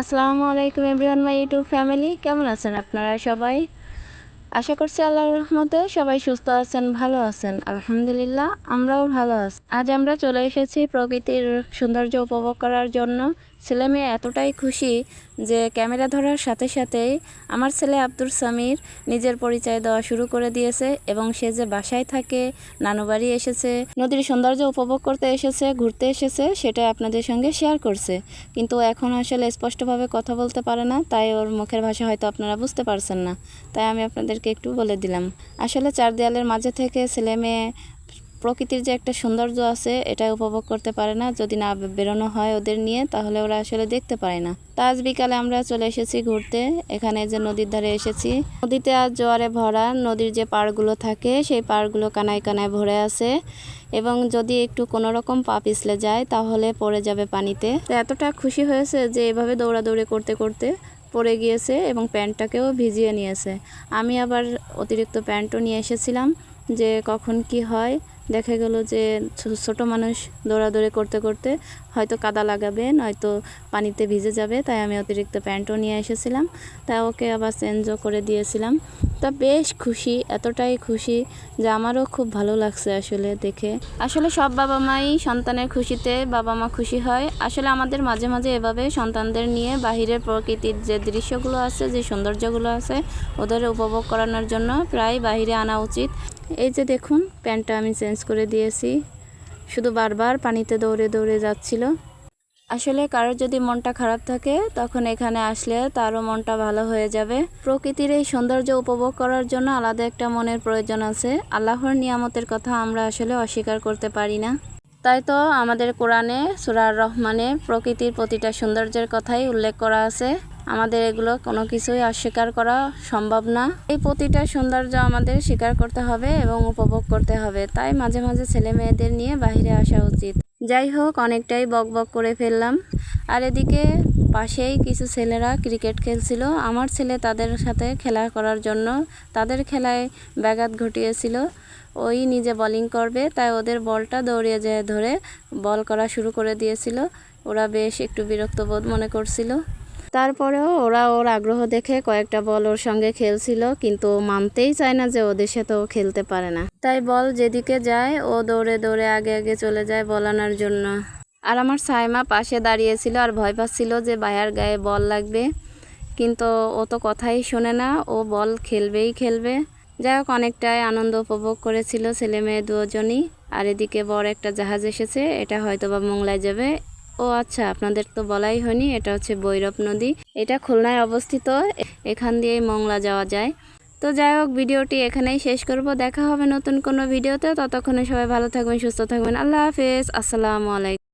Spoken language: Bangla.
আসসালামু আলাইকুম এভরিওয়ান, মাই ইউটিউব ফ্যামিলি। কেমন আছেন আপনারা সবাই? আশা করছি আল্লাহর রহমতে সবাই সুস্থ আছেন, ভালো আছেন। আলহামদুলিল্লাহ, আমরাও ভালো আছি। আজ আমরা চলে এসেছি প্রকৃতির সৌন্দর্য উপভোগ করার জন্য। ছেলে মেয়ে এতটাই খুশি যে ক্যামেরা ধরার সাথে সাথেই আমার ছেলে আব্দুল সামির নিজের পরিচয় দেওয়া শুরু করে দিয়েছে এবং সে যে বাসায় থাকে, নানু বাড়ি এসেছে, নদীর সৌন্দর্য উপভোগ করতে এসেছে, ঘুরতে এসেছে, সেটা আপনাদের সঙ্গে শেয়ার করছে। কিন্তু এখন আসলে স্পষ্টভাবে কথা বলতে পারে না, তাই ওর মুখের ভাষা হয়তো আপনারা বুঝতে পারছেন না। তাই আমি আপনাদেরকে একটু বলে দিলাম। আসলে চার দেয়ালের মাঝে থেকে ছেলে মেয়ে প্রকৃতির যে একটা সৌন্দর্য আছে, এটা উপভোগ করতে পারে না। যদি না বেরোনো হয় ওদের নিয়ে, তাহলে ওরা আসলে দেখতে পারে না। তা আজ বিকালে আমরা চলে এসেছি ঘুরতে। এখানে যে নদীর ধারে এসেছি, নদীতে আজ জোয়ারে ভরা নদীর যে পাড়গুলো থাকে, সেই পাড়গুলো কানায় কানায় ভরে আছে। এবং যদি একটু কোনো রকম পা পিছলে যায়, তাহলে পড়ে যাবে পানিতে। এতটা খুশি হয়েছে যে এভাবে দৌড়াদৌড়ি করতে করতে পড়ে গিয়েছে এবং প্যান্টটাকেও ভিজিয়ে নিয়েছে। আমি আবার অতিরিক্ত প্যান্টও নিয়ে এসেছিলাম যে কখন কি হয়। দেখা গেল যে ছোট মানুষ দৌড়াদৌড়ি করতে করতে হয়তো কাদা লাগাবে, নয়তো পানিতে ভিজে যাবে, তাই আমি অতিরিক্ত প্যান্টও নিয়ে এসেছিলাম। তাই ওকে আবার চেঞ্জও করে দিয়েছিলাম। তা বেশ খুশি, এতটাই খুশি যে আমারও খুব ভালো লাগছে আসলে দেখে। আসলে সব বাবা মাই সন্তানের খুশিতে বাবা মা খুশি হয়। আসলে আমাদের মাঝে মাঝে এভাবে সন্তানদের নিয়ে বাহিরের প্রকৃতির যে দৃশ্যগুলো আছে, যে সৌন্দর্যগুলো আছে, ওদের উপভোগ করানোর জন্য প্রায় বাইরে আনা উচিত। এই যে দেখুন প্যান্টটা আমি চেঞ্জ করে দিয়েছি। শুধু বারবার পানিতে দৌড়ে দৌড়ে যাচ্ছিল। আসলে কারোর যদি মনটা খারাপ থাকে, তখন এখানে আসলে তারও মনটা ভালো হয়ে যাবে। প্রকৃতির এই সৌন্দর্য উপভোগ করার জন্য আলাদা একটা মনের প্রয়োজন আছে। আল্লাহর নিয়ামতের কথা আমরা আসলে অস্বীকার করতে পারি না। তাই তো আমাদের কোরআনে সুরার রহমানে প্রকৃতির প্রতিটা সৌন্দর্যের কথাই উল্লেখ করা আছে। আমাদের এগুলো কোনো কিছুই অস্বীকার করা সম্ভব না। এই প্রতিটা সৌন্দর্য আমাদের স্বীকার করতে হবে এবং উপভোগ করতে হবে। তাই মাঝে মাঝে ছেলে মেয়েদের নিয়ে বাইরে আসা উচিত। যাই হোক, অনেকটাই বক বক করে ফেললাম। আর এদিকে পাশেই কিছু ছেলেরা ক্রিকেট খেলছিল। আমার ছেলে তাদের সাথে খেলা করার জন্য তাদের খেলায় ব্যাঘাত ঘটিয়েছিল। ওই নিজে বোলিং করবে, তাই ওদের বলটা দৌড়িয়ে যেয়ে ধরে বল করা শুরু করে দিয়েছিল। ওরা বেশ একটু বিরক্ত বোধ মনে করছিল। তারপরেও ওরা ওর আগ্রহ দেখে কয়েকটা বল ওর সঙ্গে খেলছিল, কিন্তু মানতেই চায় না যে ওদের সাথে ও খেলতে পারে না। তাই বল যেদিকে যায়, ও দৌড়ে দৌড়ে আগে আগে চলে যায় বল আনার জন্য। আর আমার সাইমা পাশে দাঁড়িয়েছিল আর ভয় পাচ্ছিল যে ভাইয়ার গায়ে বল লাগবে। কিন্তু ও তো কথাই শোনে না, ও বল খেলবেই খেলবে। যাই হোক, অনেকটাই আনন্দ উপভোগ করেছিল ছেলে মেয়ে দুজনই। আর এদিকে বড় একটা জাহাজ এসেছে, এটা হয়তো বা মোংলায় যাবে। ও আচ্ছা আপনাদের তো বলাই হয়নি, এটা হচ্ছে বৈরব নদী। এটা খুলনায় অবস্থিত, এখান দিয়েই মংলা যাওয়া যায়। তো যাই হোক, ভিডিওটি এখানেই শেষ করব। দেখা হবে নতুন কোনো ভিডিওতে। ততক্ষণে সবাই ভালো থাকবেন, সুস্থ থাকবেন। আল্লাহ হাফেজ। আসসালামু আলাইকুম।